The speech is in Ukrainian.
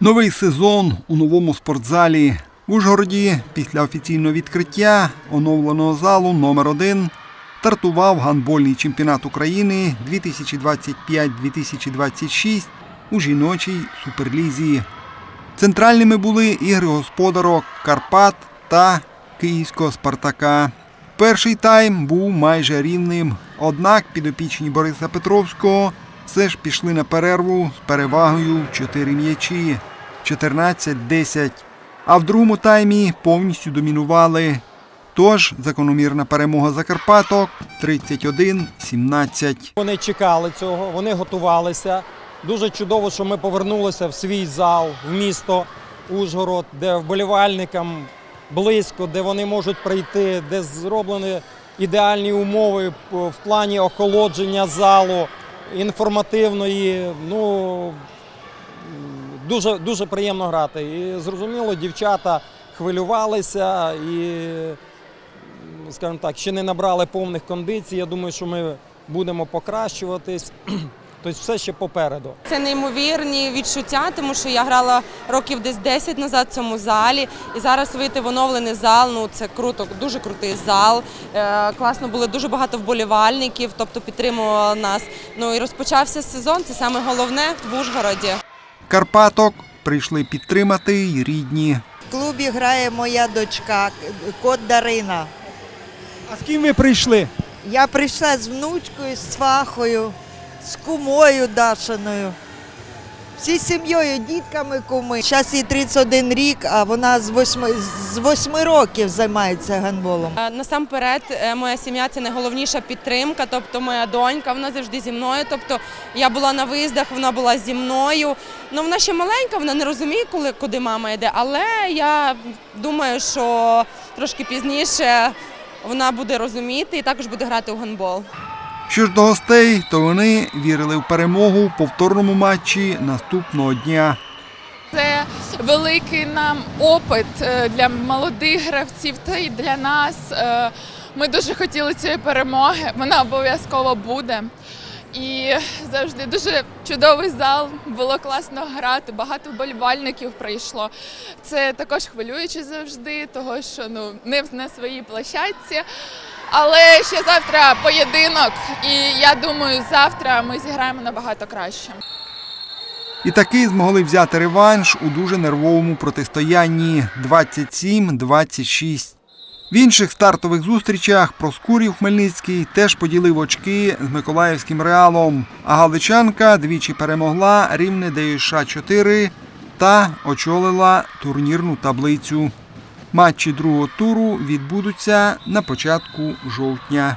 Новий сезон у новому спортзалі. В Ужгороді після офіційного відкриття оновленого залу номер 1 стартував гандбольний чемпіонат України 2025-2026 у жіночій суперлізі. Центральними були ігри господарок Карпат та Київського Спартака. Перший тайм був майже рівним, однак підопічні Бориса Петровського все ж пішли на перерву з перевагою в 4 м'ячі 14-10. А в другому таймі повністю домінували. Тож закономірна перемога Закарпаток 31-17. Вони чекали цього, вони готувалися. Дуже чудово, що ми повернулися в свій зал, в місто Ужгород, де вболівальникам близько, де вони можуть прийти, де зроблені ідеальні умови в плані охолодження залу, інформативної. Ну, дуже, дуже приємно грати. І зрозуміло, дівчата хвилювалися і, скажімо так, ще не набрали повних кондицій. Я думаю, що ми будемо покращуватись. Тобто все ще попереду. Це неймовірні відчуття, тому що я грала років десь 10 назад в цьому залі, і зараз вийти в оновлений зал. Ну це круто, дуже крутий зал. Е, класно було дуже багато вболівальників, тобто підтримували нас. Ну і розпочався сезон. Це саме головне в Ужгороді. Карпаток прийшли підтримати й рідні. В клубі грає моя дочка, кот Дарина. А з ким ви прийшли? Я прийшла з внучкою, з свахою, з кумою Дашиною. Всі сім'єю, дітками куми. Зараз їй 31 рік, а вона з 8, з 8 років займається гандболом. Е, Насамперед, е, моя сім'я це найголовніша підтримка. Тобто, моя донька, вона завжди зі мною. Тобто, я була на виїздах, вона була зі мною. Ну вона ще маленька, вона не розуміє, коли куди мама йде. Але я думаю, що трошки пізніше вона буде розуміти і також буде грати у гандбол. Що ж до гостей, то вони вірили в перемогу в повторному матчі наступного дня. Це великий нам опит е, для молодих гравців та й для нас. Е, Ми дуже хотіли цієї перемоги. Вона обов'язково буде. І завжди дуже чудовий зал. Було класно грати. Багато вболівальників прийшло. Це також хвилююче завжди, того що ну не на своїй площадці. Але ще завтра поєдинок, і я думаю, завтра ми зіграємо набагато краще. І таки змогли взяти реванш у дуже нервовому протистоянні 27-26. В інших стартових зустрічах Проскурів Хмельницький теж поділив очки з Миколаївським реалом. А Галичанка двічі перемогла рівне ДЮШ 4 та очолила турнірну таблицю. Матчі другого туру відбудуться на початку жовтня.